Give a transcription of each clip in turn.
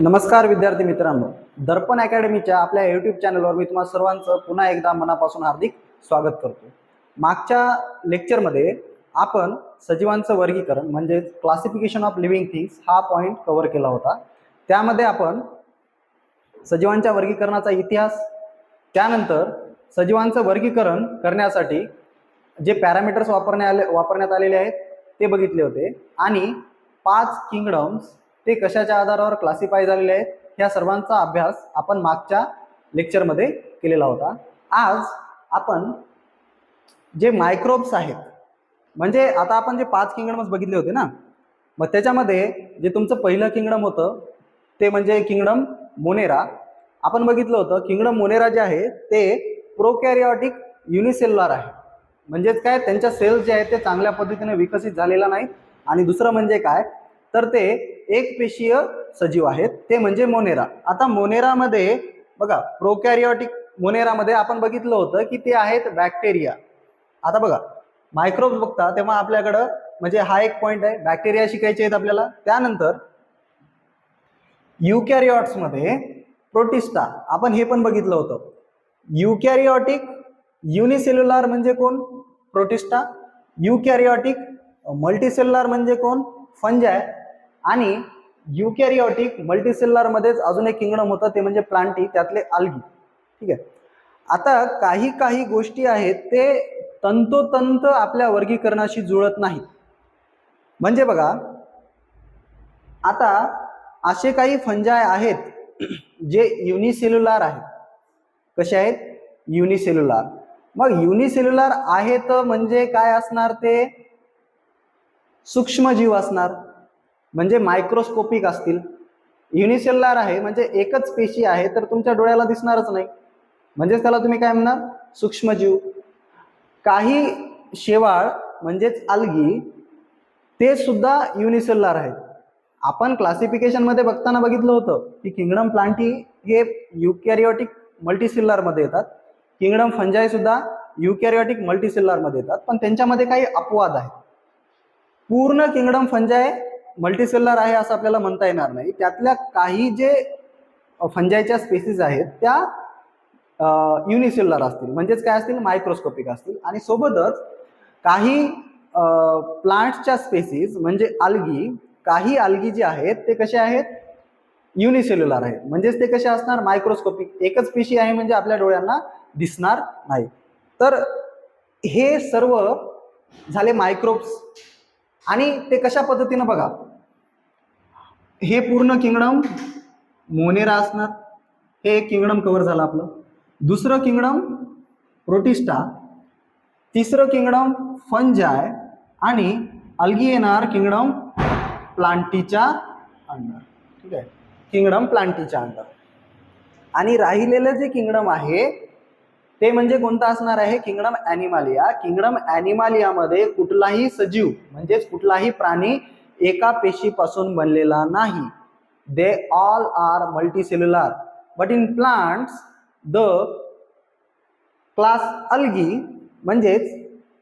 नमस्कार विद्यार्थी मित्रांनो दर्पण अकॅडमीच्या आपल्या यूट्यूब चॅनलवर मी तुम्हाला सर्वांचं पुन्हा एकदा मनापासून हार्दिक स्वागत करतो. मागच्या लेक्चरमध्ये आपण सजीवांचं वर्गीकरण म्हणजे क्लासिफिकेशन ऑफ लिव्हिंग थिंग्स हा पॉईंट कव्हर केला होता. त्यामध्ये आपण सजीवांच्या वर्गीकरणाचा इतिहास त्यानंतर सजीवांचं वर्गीकरण करण्यासाठी जे पॅरामीटर्स वापरण्या आले वापरण्यात आलेले आहेत ते बघितले होते. आणि पाच किंगडम्स ते कशाच्या आधारावर क्लासिफाय झालेले आहेत ह्या सर्वांचा अभ्यास आपण मागच्या लेक्चरमध्ये केलेला होता. आज आपण जे मायक्रोब्स आहेत म्हणजे आता आपण जे पाच किंगडम्स बघितले होते ना मग त्याच्यामध्ये जे तुमचं पहिलं किंगडम होतं ते म्हणजे किंगडम मोनेरा आपण बघितलं होतं किंगडम मोनेरा जे आहे ते प्रोकॅरिओटिक युनिसेल्युलर आहे. म्हणजेच काय त्यांच्या सेल्स जे आहेत ते चांगल्या पद्धतीने विकसित झालेला नाही. आणि दुसरं म्हणजे काय तर ते एक पेशीय सजीव आहेत. ते म्हणजे मोनेरा. आता मोनेरामध्ये बघा प्रोकॅरिओटिक मोनेरामध्ये आपण बघितलं होतं की ते आहेत बॅक्टेरिया आता बघा मायक्रोब्स बघता तेव्हा आपल्याकडं म्हणजे हा एक पॉईंट आहे. बॅक्टेरिया शिकायचे आहेत आपल्याला. त्यानंतर युकॅरिओट्समध्ये प्रोटिस्टा आपण हे पण बघितलं होतं. युकॅरिओटिक युनिसेल्युलार म्हणजे कोण? प्रोटिस्टा युकॅरिओटिक मल्टीसेल्युलार म्हणजे कोण? फंजाय आणि युकॅरिओटिक मल्टीसेल्युलार मध्येच अजून एक किंगडम होतं ते म्हणजे प्लांटी त्यातले आल्गी ठीक आहे? आता काही काही गोष्टी आहेत ते तंतोतंत आपल्या वर्गीकरणाशी जुळत नाहीत. म्हणजे बघा आता असे काही फंजाय आहेत जे युनिसेल्युलार आहेत. कसे आहेत? युनिसेल्युलार. मग युनिसेल्युलार आहेत म्हणजे काय असणार ते? सूक्ष्मजीव असणार. म्हणजे मायक्रोस्कोपिक असतील. युनिसेल्युलार आहे म्हणजे एकच पेशी आहे तर तुमच्या डोळ्याला दिसणारच नाही. म्हणजेच त्याला तुम्ही काय म्हणणार? सूक्ष्मजीव. काही शेवाळ म्हणजेच अलगी ते सुद्धा युनिसेल्युलार आहेत. आपण क्लासिफिकेशनमध्ये बघताना बघितलं होतं की किंगडम प्लांटी हे युकॅरिओटिक मल्टीसेल्युलरमध्ये येतात. किंगडम फंजाय सुद्धा युकॅरिओटिक मल्टीसेल्युलरमध्ये येतात. पण त्यांच्यामध्ये काही अपवाद आहेत. पूर्ण किंगडम फंजाय मल्टीसेल्युलर आहे असं आपल्याला म्हणता येणार नाही. त्यातल्या काही जे फंजायच्या स्पेसीज आहेत त्या युनिसेल्युलर असतील. म्हणजेच काय असतील? मायक्रोस्कोपिक असतील. आणि सोबतच काही प्लांट्सच्या स्पेसीज म्हणजे आल्गी काही आल्गी जे आहेत ते कसे आहेत? युनिसेल्युलर आहेत. म्हणजेच ते कसे असणार? मायक्रोस्कोपिक एकच पेशी आहे म्हणजे आपल्या डोळ्यांना दिसणार नाही. तर हे सर्व झाले मायक्रोब्स आणि ते कशा पद्धतीनं बघा? हे पूर्ण किंगडम मोनेरा असणार हे एक किंगडम कव्हर झालं आपलं. दुसरं किंगडम प्रोटिस्टा तिसरं किंगडम फंजाय आणि अलगी येणार किंगडम प्लांटीच्या अंडर. ठीक आहे? किंगडम प्लांटीच्या अंडर. आणि राहिलेलं जे किंगडम आहे ते म्हणजे कोणतं असणार आहे? किंगडम ॲनिमालिया. किंगडम ॲनिमालियामध्ये कुठलाही सजीव म्हणजेच कुठलाही प्राणी एका पेशीपासून बनलेला नाही. They all are multicellular but in plants the class algae म्हणजेच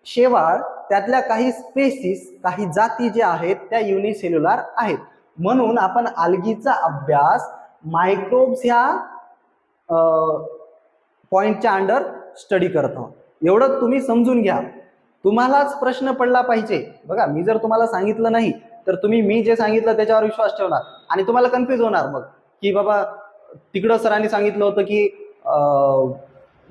शेवाळ त्यातल्या काही स्पेसीस काही जाती ज्या आहेत त्या युनिसेल्युलर आहेत. म्हणून आपण आल्गीचा अभ्यास मायक्रोब्स ह्या पॉईंटच्या अंडर स्टडी करत आहोत. एवढं तुम्ही समजून घ्या. तुम्हालाच प्रश्न पडला पाहिजे. बघा मी जर तुम्हाला सांगितलं नाही तर तुम्ही मी जे सांगितलं त्याच्यावर विश्वास ठेवणार. आणि तुम्हाला कन्फ्युज होणार मग. की बाबा तिकडं सरांनी सांगितलं होतं की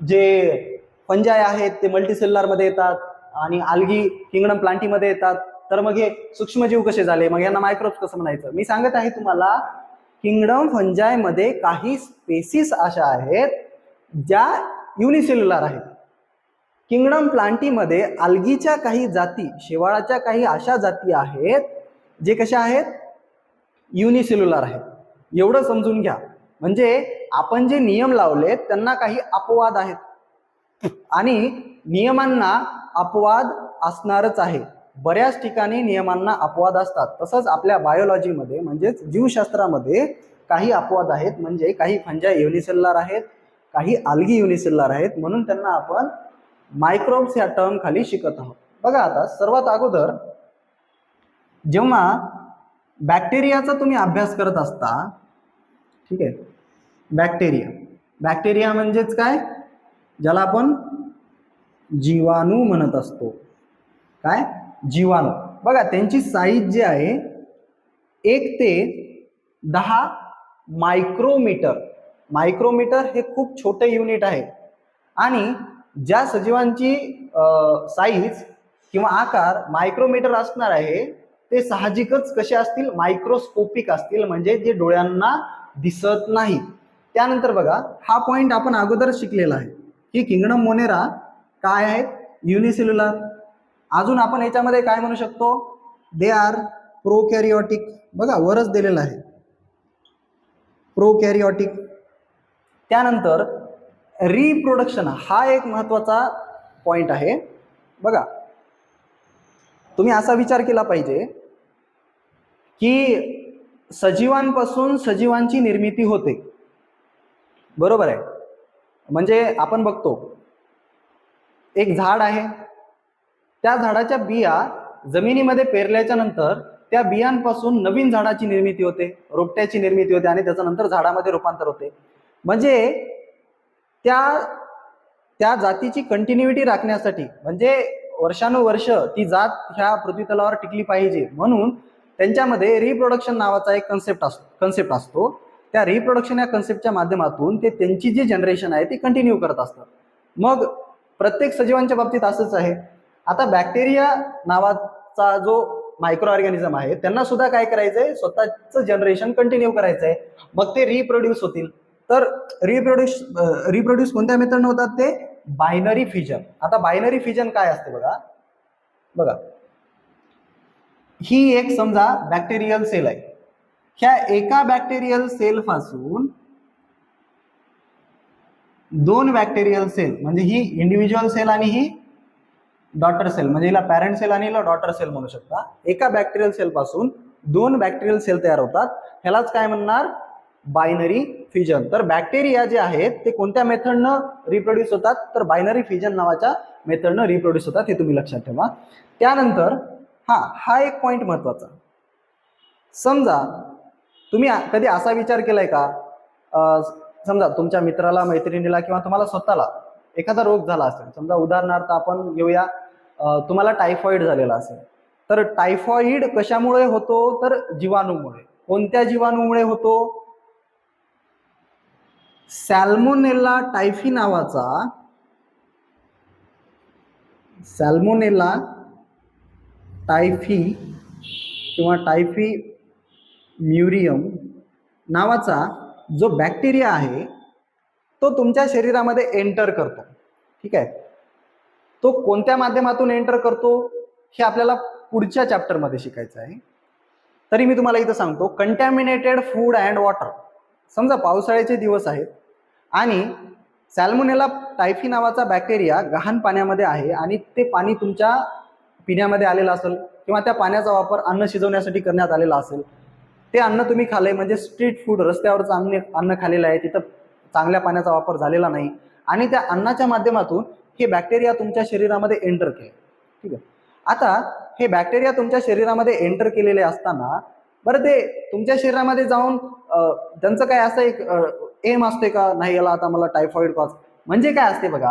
जे पंजाय आहेत ते मल्टीसेल्युलरमध्ये येतात आणि आल्गी किंगडम प्लांटीमध्ये येतात. तर मग हे सूक्ष्मजीव कसे झाले? मग यांना मायक्रोब्स कसं म्हणायचं? मी सांगत आहे तुम्हाला किंगडम फंजायमध्ये काही स्पेसिस अशा आहेत ज्या युनिसेल्युलर आहेत. किंगडम प्लांटीमध्ये आल्गीच्या काही जाती शेवाळाच्या काही अशा जाती आहेत जे कशा आहेत? युनिसेल्युलर आहेत. एवढं समजून घ्या. म्हणजे आपण जे नियम लावलेत त्यांना काही अपवाद आहेत. आणि नियमांना अपवाद असणारच आहे. बऱ्याच ठिकाणी नियमांना अपवाद असतात. तसंच आपल्या बायोलॉजीमध्ये म्हणजेच जीवशास्त्रामध्ये काही अपवाद आहेत. म्हणजे काही फंजा युनिसेल्युलर आहेत काही आलगी युनिसेल्युलर आहेत. म्हणून त्यांना आपण मायक्रोब्स ह्या टर्म खाली शिकत आहोत. बघा आता सर्वात अगोदर जेव्हा बॅक्टेरियाचा तुम्ही अभ्यास करत असता ठीक आहे? बॅक्टेरिया बॅक्टेरिया म्हणजेच काय? ज्याला आपण जीवाणू म्हणत असतो. काय? जीवाणू. बघा त्यांची साईज जी आहे एक ते दहा मायक्रोमीटर मायक्रोमीटर हे खूप छोटे युनिट आहे. आणि ज्या सजीवांची साईज किंवा आकार मायक्रोमीटर असणार आहे ते साहजिकच कसे असतील? मायक्रोस्कोपिक असतील. म्हणजे जे डोळ्यांना दिसत नाही. त्यानंतर बघा हा पॉईंट आपण अगोदर शिकलेला आहे. की किंगडम मोनेरा काय आहेत? युनिसेल्युलर अजून आपण याच्यामध्ये काय म्हणू शकतो? दे आर प्रोकॅरिओटिक बघा वरच दिलेलं आहे. प्रोकॅरिओटिक त्यानंतर रिप्रोडक्शन हा एक महत्त्वाचा पॉईंट आहे. बघा तुम्ही असा विचार केला पाहिजे की सजीवांपासून सजीवांची निर्मिती होते. बरोबर आहे? म्हणजे आपण बघतो एक झाड आहे. त्या झाडाच्या बिया जमिनीमध्ये पेरल्याच्या नंतर त्या बियांपासून नवीन झाडाची निर्मिती होते रोपट्याची निर्मिती होते आणि त्याच्यानंतर झाडामध्ये रूपांतर होते. म्हणजे त्या त्या जातीची कंटिन्युटी राखण्यासाठी म्हणजे वर्षानुवर्ष ती जात ह्या पृथ्वीतलावर टिकली पाहिजे. म्हणून त्यांच्यामध्ये रिप्रोडक्शन नावाचा एक कन्सेप्ट असतो कन्सेप्ट असतो. त्या रिप्रोडक्शन या कन्सेप्टच्या माध्यमातून ते त्यांची जी जनरेशन आहे ती कंटिन्यू करत असतात. मग प्रत्येक सजीवांच्या बाबतीत असंच आहे. आता बॅक्टेरिया नावाचा जो मायक्रो ऑर्गॅनिझम आहे त्यांना सुद्धा काय करायचंय? स्वतःचं जनरेशन कंटिन्यू करायचंय. मग ते रिप्रोड्यूस होतील. तर रिप्रोड्यूस रिप्रोड्यूस कोणत्या मेथडनं होतात ते? Binary fission. आता बायनरी फिजन काय असते बघा? बघा. ही एक समजा बॅक्टेरियल सेल आहे. ह्या एका बॅक्टेरियल सेल पासून दोन बॅक्टेरियल सेल म्हणजे ही इंडिव्हिज्युअल सेल आणि ही डॉटर सेल म्हणजे हिला पॅरेंट सेल आणि हिला डॉटर सेल म्हणू शकता. एका बॅक्टेरियल सेल पासून दोन बॅक्टेरियल सेल तयार होतात. ह्यालाच काय म्हणणार? बायनरी फिजन तर बॅक्टेरिया जे आहेत ते कोणत्या मेथडनं रिप्रोड्यूस होतात? तर बायनरी फिजन नावाच्या मेथडनं रिप्रोड्यूस होतात हे तुम्ही लक्षात ठेवा. त्यानंतर हा हा एक पॉईंट महत्त्वाचा. समजा तुम्ही कधी असा विचार केलाय का? समजा तुमच्या मित्राला मैत्रिणीला किंवा तुम्हाला स्वतःला एखादा रोग झाला असेल. समजा उदाहरणार्थ आपण घेऊया तुम्हाला टायफॉइड झालेला असेल. तर टायफॉइड कशामुळे होतो? तर जीवाणूमुळे. कोणत्या जीवाणूमुळे होतो? सॅल्मोनेला टायफी नावाचा सॅल्मोनेला टायफी किंवा टायफी म्युरियम नावाचा जो बॅक्टेरिया आहे तो तुमच्या शरीरामध्ये एंटर करतो. ठीक आहे? तो कोणत्या माध्यमातून एंटर करतो हे आपल्याला पुढच्या चॅप्टरमध्ये शिकायचं आहे. तरी मी तुम्हाला इथं सांगतो कंटॅमिनेटेड फूड अँड वॉटर समजा पावसाळ्याचे दिवस आहेत आणि सॅल्मोनेला टायफी नावाचा बॅक्टेरिया गहाण पाण्यामध्ये आहे आणि ते पाणी तुमच्या पिण्यामध्ये आलेलं असेल किंवा त्या पाण्याचा वापर अन्न शिजवण्यासाठी करण्यात आलेला असेल ते अन्न तुम्ही खाल्लंय म्हणजे स्ट्रीट फूड रस्त्यावरचं अन्न अन्न खाल्लेलं आहे तिथं चांगल्या पाण्याचा वापर झालेला नाही. आणि त्या अन्नाच्या माध्यमातून हे बॅक्टेरिया तुमच्या शरीरामध्ये एंटर केले ठीक आहे. आता हे बॅक्टेरिया तुमच्या शरीरामध्ये एंटर केलेले असताना बरं ते तुमच्या शरीरामध्ये जाऊन त्यांचं काय असं एक एम असते का? नाही याला आता मला टायफॉइड कॉज म्हणजे काय असते बघा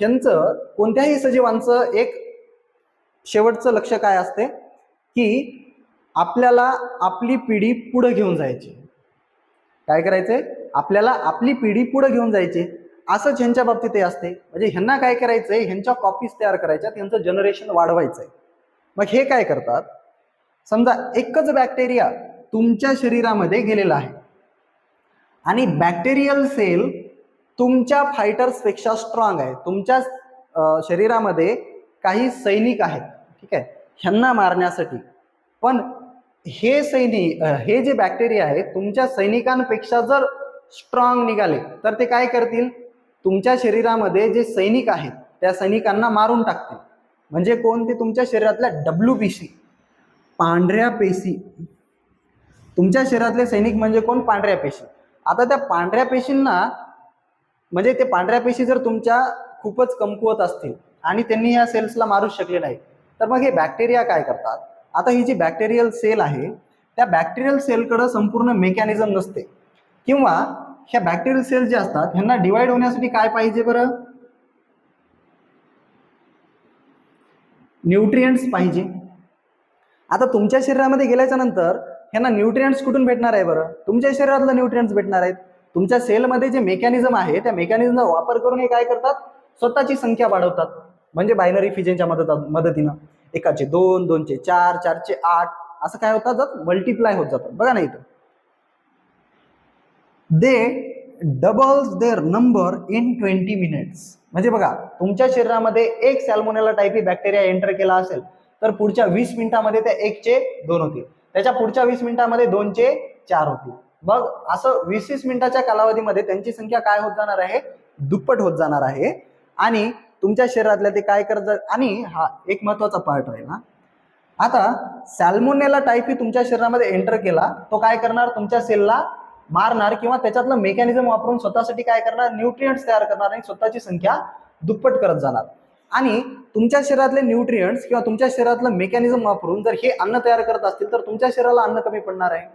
ह्यांचं कोणत्याही सजीवांचं एक शेवटचं लक्ष काय असते? की आपल्याला आपली पिढी पुढं घेऊन जायची. काय करायचंय? आपल्याला आपली पिढी पुढं घेऊन जायची. असंच ह्यांच्या बाबतीत हे असते. म्हणजे ह्यांना काय करायचंय? ह्यांच्या कॉपीज तयार करायच्या त्यांचं जनरेशन वाढवायचंय. मग हे काय करतात? समजा एकच बॅक्टेरिया तुमच्या शरीरामध्ये गेलेला आहे. आणि बॅक्टेरियल सेल तुमच्या फायटर्सपेक्षा स्ट्रॉंग आहे. तुमच्या शरीरामध्ये काही सैनिक आहेत. ठीक आहे? ह्यांना मारण्यासाठी. पण हे सैनिक हे जे बॅक्टेरिया आहे तुमच्या सैनिकांपेक्षा जर स्ट्रॉंग निघाले तर ते काय करतील? तुमच्या शरीरामध्ये जे सैनिक आहेत त्या सैनिकांना मारून टाकतील. म्हणजे कोण? ते तुमच्या शरीरातल्या डब्ल्यू पी सी पांढऱ्या पेशी. तुमच्या शरीरातले सैनिक म्हणजे कोण? पांढऱ्या पेशी. आता त्या पांढऱ्या पेशींना म्हणजे ते पांढऱ्या पेशी जर तुमच्या खूपच कमकुवत असतील आणि त्यांनी या सेल्सला मारूच शकले नाही तर मग हे बॅक्टेरिया काय करतात? आता ही जी बॅक्टेरियल सेल आहे त्या बॅक्टेरियल सेलकडं संपूर्ण मेकॅनिझम नसते. किंवा ह्या बॅक्टेरियल सेल्स जे असतात ह्यांना डिवाइड होण्यासाठी काय पाहिजे बरं? न्यूट्रियंट्स पाहिजे. आता तुमच्या शरीरामध्ये गेल्याच्यानंतर ह्यांना न्यूट्रिएंट्स कुठून भेटणार आहे बरं? तुमच्या शरीरातलं न्यूट्रिएंट्स भेटणार आहेत. तुमच्या सेलमध्ये जे मेकॅनिझम आहे त्या मेकॅनिझमचा वापर करून हे काय करतात? स्वतःची संख्या वाढवतात. म्हणजे बायनरी फिजनच्या मदत मदतीनं. एकाचे दोन दोनचे चार चारचे आठ असं काय होतात? जात मल्टिप्लाय होत जातात. बघा ना इथं. They doubles their number in twenty minutes म्हणजे बघा तुमच्या शरीरामध्ये एक सॅल्मोनेला टाईपी बॅक्टेरिया एंटर केला असेल तर पुढच्या वीस मिनिटामध्ये त्या एकचे दोन होतील. त्याच्या पुढच्या वीस मिनिटामध्ये दोनचे चार होतील. मग असं वीस वीस मिनिटाच्या कालावधीमध्ये त्यांची संख्या काय होत जाणार आहे? दुप्पट होत जाणार आहे. आणि तुमच्या शरीरातल्या ते काय करत आणि हा एक महत्त्वाचा पार्ट राहील. ना आता सॅल्मोनेला टाईप ही तुमच्या शरीरामध्ये एंटर केला तो काय करणार? तुमच्या सेलला मारणार किंवा त्याच्यातलं मेकॅनिझम वापरून स्वतःसाठी काय करणार? न्यूट्रियंट्स तयार करणार आणि स्वतःची संख्या दुप्पट करत जाणार. आणि तुमच्या शरीरातले न्यूट्रियंट्स किंवा तुमच्या शरीरातलं मेकॅनिझम वापरून जर हे अन्न तयार करत असतील तर तुमच्या शरीराला अन्न कमी पडणार आहे.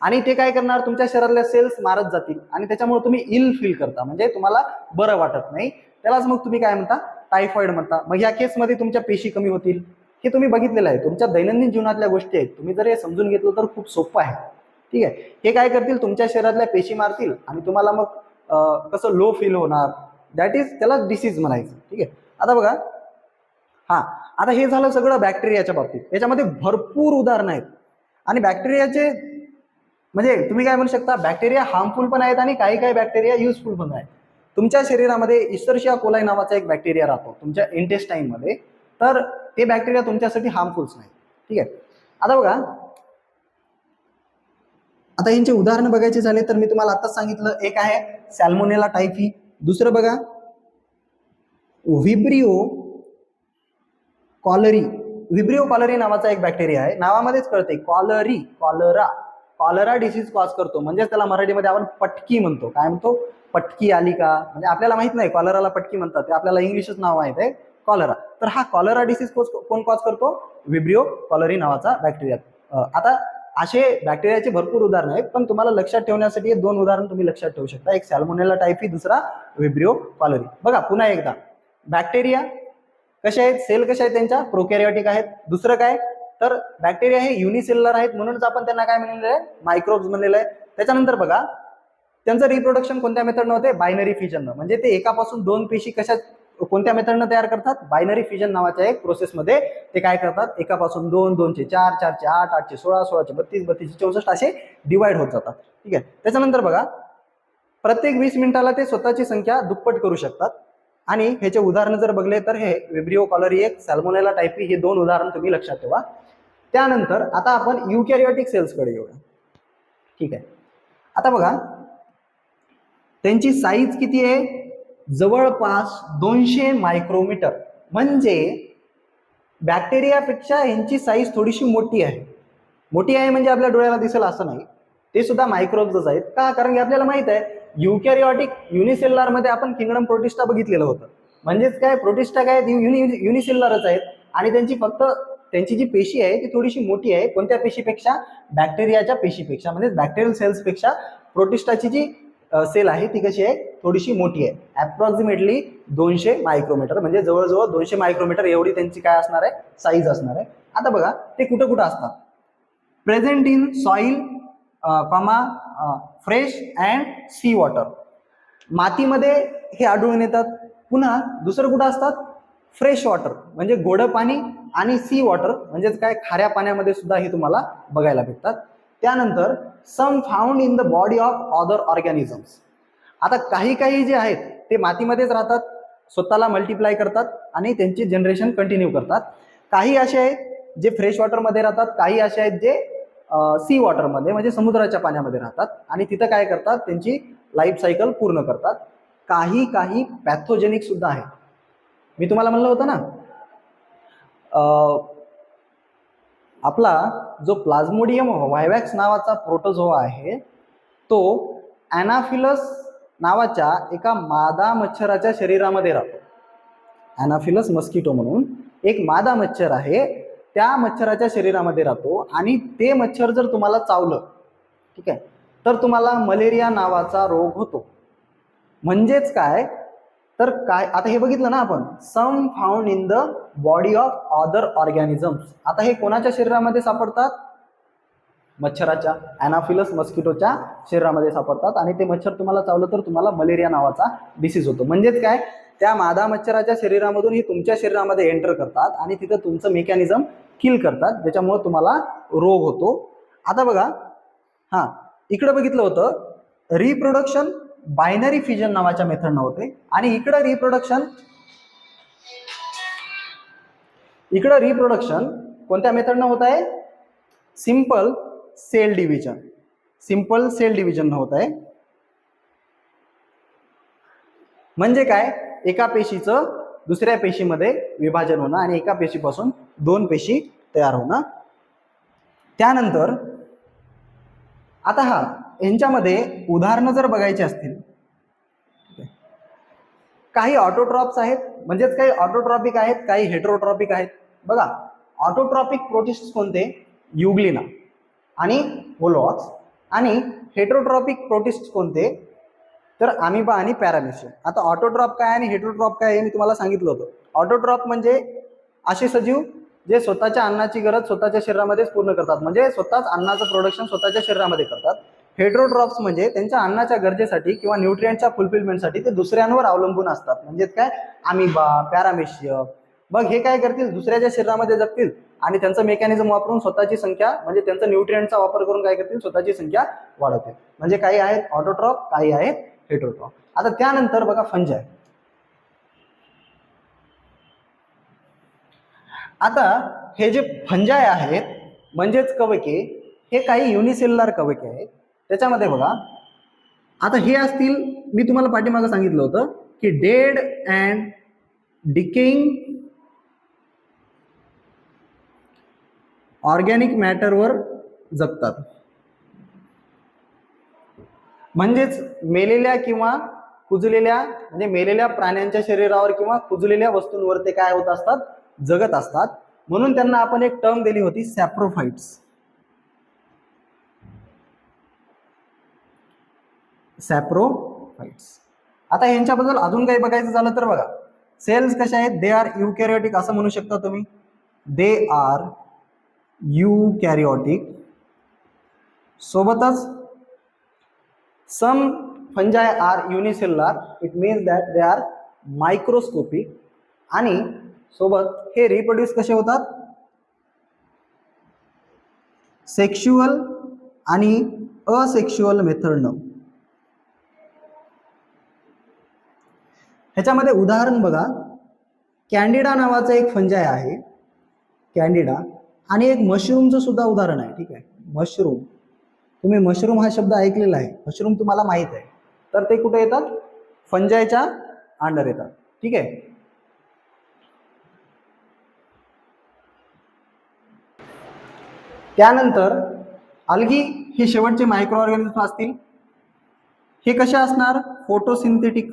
आणि ते काय करणार? तुमच्या शरीरातल्या सेल्स मारत जातील आणि त्याच्यामुळे तुम्ही इल फील करता. म्हणजे तुम्हाला बरं वाटत नाही. त्यालाच मग तुम्ही काय म्हणता? टायफॉइड म्हणता. मग या केसमध्ये तुमच्या पेशी कमी होतील. हे तुम्ही बघितलेलं आहे. तुमच्या दैनंदिन जीवनातल्या गोष्टी आहेत. तुम्ही जर हे समजून घेतलं तर खूप सोपं आहे. ठीक आहे? हे काय करतील? तुमच्या शरीरातल्या पेशी मारतील आणि तुम्हाला मग कसं लो फील होणार. दॅट इज त्याला डिसीज म्हणायचं. ठीक आहे? आता बघा. हा आता हे झालं सगळं बॅक्टेरियाच्या बाबतीत. याच्यामध्ये भरपूर उदाहरणं आहेत. आणि बॅक्टेरियाचे म्हणजे तुम्ही काय म्हणू शकता बॅक्टेरिया हार्मफुल पण आहेत आणि काही काही बॅक्टेरिया युजफुल पण आहेत. तुमच्या शरीरामध्ये इस्टर्शिया कोलाई नावाचा एक बॅक्टेरिया राहतो तुमच्या इंटेस्टाईनमध्ये तर ते बॅक्टेरिया तुमच्यासाठी हार्मफुल्स नाही ठीक आहे? आता बघा. आता यांचे उदाहरण बघायचे झाले तर मी तुम्हाला आताच सांगितलं एक आहे सॅल्मोनेला टायफी दुसरं बघा. व्हिब्रिओ कॉलरी. व्हिब्रिओ कॉलरी नावाचा एक बॅक्टेरिया आहे. नावामध्येच कळते cholerae cholera. Cholera disease cause करतो. म्हणजेच त्याला मराठीमध्ये आपण पटकी म्हणतो. काय म्हणतो? पटकी आली का? म्हणजे आपल्याला माहीत नाही. कॉलराला पटकी म्हणतात. ते आपल्याला इंग्लिशच नाव माहीत आहे कॉलरा. तर हा कॉलरा डिसीज कोण कॉज करतो? विब्रिओ कॉलरी नावाचा बॅक्टेरिया आता असे बॅक्टेरियाचे भरपूर उदाहरण आहेत. पण तुम्हाला लक्षात ठेवण्यासाठी दोन उदाहरण तुम्ही लक्षात ठेवू शकता. एक सॅल्मोनेला टायफी दुसरा विब्रिओ कॉलरी. बघा पुन्हा एकदा. बॅक्टेरिया कसे आहेत? सेल कसे आहेत त्यांच्या? प्रोकॅरियोटिक आहेत. दुसरं काय? तर बॅक्टेरिया हे युनिसेल्युलर आहेत म्हणूनच आपण त्यांना काय म्हणलेलं आहे? मायक्रोब्स म्हणलेलं आहे. त्याच्यानंतर बघा त्यांचं रिप्रोडक्शन कोणत्या मेथडनं होते? बायनरी फिजननं म्हणजे ते एकापासून दोन पेशी कशा कोणत्या मेथडनं तयार करतात? बायनरी फिजन नावाच्या एक प्रोसेसमध्ये ते काय करतात? एकापासून दोन दोनचे चार चारचे आठ आठचे सोळा सोळाचे बत्तीस बत्तीसचे चौसष्ट असे डिवाइड होत जातात. ठीक आहे? त्याच्यानंतर बघा प्रत्येक वीस मिनिटाला ते स्वतःची संख्या दुप्पट करू शकतात. आणि ह्याचे उदाहरण जर बघले तर हे विब्रिओ कॉलरी एक सॅल्मोनेला टायपी हे दोन उदाहरण तुम्ही लक्षात ठेवा. त्यानंतर आता आपण युकॅरियोटिक सेल्सकडे येऊया. ठीक आहे. आता बघा त्यांची साईज किती आहे? जवळपास दोनशे मायक्रोमीटर म्हणजे बॅक्टेरियापेक्षा यांची साईज थोडीशी मोठी आहे. मोठी आहे म्हणजे आपल्या डोळ्याला दिसेल असं नाही. ते सुद्धा मायक्रोब्सच आहेत. का? कारण की आपल्याला माहीत आहे युकॅरिओटिक युनिसेल्युलरमध्ये आपण किंगडम प्रोटिस्टा बघितलेलं होतं. म्हणजेच काय प्रोटिस्टा काय युनि युनिसेल्युलरच आहेत. आणि त्यांची फक्त त्यांची जी पेशी आहे ती थोडीशी मोठी आहे. कोणत्या पेशीपेक्षा? बॅक्टेरियाच्या पेशीपेक्षा. म्हणजे बॅक्टेरियल सेल्सपेक्षा प्रोटिस्टाची जी सेल आहे ती कशी आहे? थोडीशी मोठी आहे. अप्रॉक्सिमेटली दोनशे मायक्रोमीटर म्हणजे जवळजवळ दोनशे मायक्रोमीटर एवढी त्यांची काय असणार आहे? साईज असणार आहे. आता बघा ते कुठं कुठं असतात present in soil comma fresh and sea water मातीमध्ये हे आढळून येतात. पुन्हा दुसरं कुठं असतात? फ्रेश वॉटर म्हणजे गोडं पाणी आणि सी वॉटर म्हणजेच काय? खाऱ्या पाण्यामध्ये सुद्धा हे तुम्हाला बघायला भेटतात. त्यानंतर some found in the body of other organisms आता काही काही जे आहेत ते मातीमध्येच राहतात स्वतःला मल्टिप्लाय करतात आणि त्यांची जनरेशन कंटिन्यू करतात. काही असे आहेत जे फ्रेश वॉटरमध्ये राहतात काही असे आहेत जे सी वॉटरमध्ये म्हणजे समुद्राच्या पाण्यामध्ये राहतात. आणि तिथं काय करतात? त्यांची लाईफ सायकल पूर्ण करतात. काही काही पॅथोजेनिक सुद्धा आहेत. मी तुम्हाला म्हणलं होतं ना? आपला जो प्लाझ्मोडियम व्हायवॅक्स नावाचा प्रोटोझोआ आहे तो ॲनाफिलस नावाच्या एका मादा मच्छराच्या शरीरामध्ये राहतो. ॲनाफिलस मस्किटो म्हणून. एक मादा मच्छर आहे त्या मच्छराच्या शरीरामध्ये राहतो आणि ते मच्छर जर तुम्हाला चावलं ठीक आहे तर तुम्हाला मलेरिया नावाचा रोग होतो. म्हणजेच काय? तर काय आता हे बघितलं ना आपण some found in the body of other organisms आता हे कोणाच्या शरीरामध्ये सापडतात? मच्छराच्या अॅनाफिलस मस्किटोच्या शरीरामध्ये सापडतात आणि ते मच्छर तुम्हाला चावलं तर तुम्हाला मलेरिया नावाचा डिसीज होतो. म्हणजेच काय? त्या मादा मच्छराच्या शरीरामधून हे तुमच्या शरीरामध्ये एंटर करतात आणि तिथं तुमचं मेकॅनिझम किल करतात ज्याच्यामुळं तुम्हाला रोग होतो. आता बघा हां इकडं बघितलं होतं रिप्रोडक्शन बायनरी फिजन नावाच्या मेथडनं होते. आणि इकडं रिप्रोडक्शन इकडं रिप्रोडक्शन कोणत्या मेथडनं होत आहे? Simple cell division simple cell division होत आहे. म्हणजे काय? एका पेशीचं दुसऱ्या पेशीमध्ये विभाजन होणं आणि एका पेशीपासून दोन पेशी तयार होणं त्यानंतर आता हा यांच्यामध्ये उदाहरणं जर बघायची असतील काही ऑटोट्रॉप्स आहेत म्हणजेच काही ऑटोट्रॉपिक आहेत काही हेट्रोट्रॉपिक आहेत. बघा ऑटोट्रॉपिक प्रोटिस्ट कोणते? युग्लिना आणि होलोऑक्स आणि हेट्रोट्रॉपिक प्रोटिस्ट कोणते? तर आमिबा आणि पॅरामिशियम आता ऑटोट्रॉप काय आणि हेट्रोट्रॉप काय हे मी तुम्हाला सांगितलं होतं. ऑटोट्रॉप म्हणजे असे सजीव जे स्वतःच्या अन्नाची गरज स्वतःच्या शरीरामध्येच पूर्ण करतात. म्हणजे स्वतःच अन्नाचं प्रोडक्शन स्वतःच्या शरीरामध्ये करतात. हेड्रोड्रॉप्स म्हणजे त्यांच्या अन्नाच्या गरजेसाठी किंवा न्यूट्रियंटच्या फुलफिलमेंटसाठी ते दुसऱ्यांवर अवलंबून असतात. म्हणजेच काय? Amoeba paramecium. मग हे काय करतील? दुसऱ्याच्या शरीरामध्ये जगतील आणि त्यांचं मेकॅनिझम वापरून स्वतःची संख्या म्हणजे त्यांचा न्यूट्रियंटचा वापर करून काय करतील? स्वतःची संख्या वाढवतील. म्हणजे काही आहेत ऑटोट्रॉप काही आहेत हेट्रोट्रॉप आता त्यानंतर बघा फंजाय आता हे जे फंजाय आहेत म्हणजेच कवके हे काही युनिसेल्युलर कवके आहेत. त्याच्यामध्ये बघा आता हे असतील मी तुम्हाला पाठीमागं सांगितलं होतं की डेड अँड डिकिंग ऑर्गॅनिक मॅटरवर जगतात. म्हणजेच मेलेल्या किंवा कुजलेल्या म्हणजे मेलेल्या प्राण्यांच्या शरीरावर किंवा कुजलेल्या वस्तूंवर ते काय होत असतात? जगत असतात. म्हणून त्यांना आपण एक टर्म दिली होती सॅप्रोफाइट्स सॅप्रोफाइट्स आता यांच्याबद्दल अजून काही बघायचं झालं तर बघा. सेल्स कशा आहेत? दे आर युकॅरिओटिक असं म्हणू शकता तुम्ही. दे आर यू कॅरिओटिक सोबतच some fungi are unicellular it means that they are microscopic आणि सोबत हे रिप्रोड्यूस कसे होतात? सेक्शुअल आणि असेक्शुअल मेथडनं ह्याच्यामध्ये उदाहरण बघा. कॅन्डिडा नावाचं एक फंजाय आहे. कॅन्डिडा आणि एक मशरूमचं सुद्धा उदाहरण आहे. ठीक आहे? मशरूम तुम्ही मशरूम हा शब्द ऐकलेला आहे. मशरूम तुम्हाला माहीत आहे. तर ते कुठे येतात? फंजायच्या अंडर येतात. ठीक आहे? त्यानंतर अलगी हे शेवटचे मायक्रो ऑर्गॅनिझम असतील. हे कसे असणार? फोटोसिंथेटिक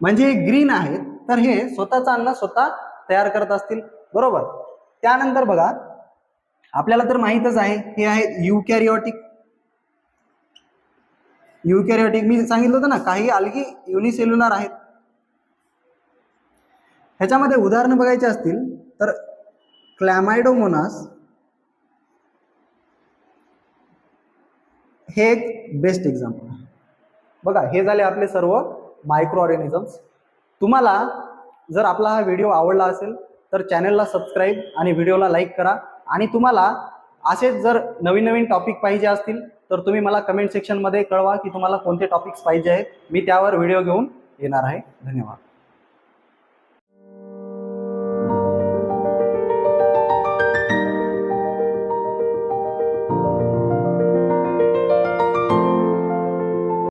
म्हणजे ग्रीन आहेत तर हे स्वतःचा अन्न स्वतः तयार करत असतील. बरोबर? त्यानंतर बघा आपल्याला तर माहीतच आहे हे आहे युकॅरिओटिक युकॅरिओटिक मी सांगितलं होतं ना काही अलगी युनिसेल्युलर आहेत. ह्याच्यामध्ये उदाहरणं बघायचे असतील तर क्लॅमायडोमोनास हे एक बेस्ट एक्झाम्पल बघा हे झाले आपले सर्व मायक्रो ऑर्गॅनिझम्स तुम्हाला जर आपला हा व्हिडिओ आवडला असेल तर चॅनलला सबस्क्राईब आणि व्हिडिओला लाईक करा. आणि तुम्हाला असेच जर नवीन नवीन टॉपिक पाहिजे असतील तर तुम्ही मला कमेंट सेक्शनमध्ये कळवा की तुम्हाला कोणते टॉपिक्स पाहिजे आहेत. मी त्यावर व्हिडिओ घेऊन येणार आहे. धन्यवाद.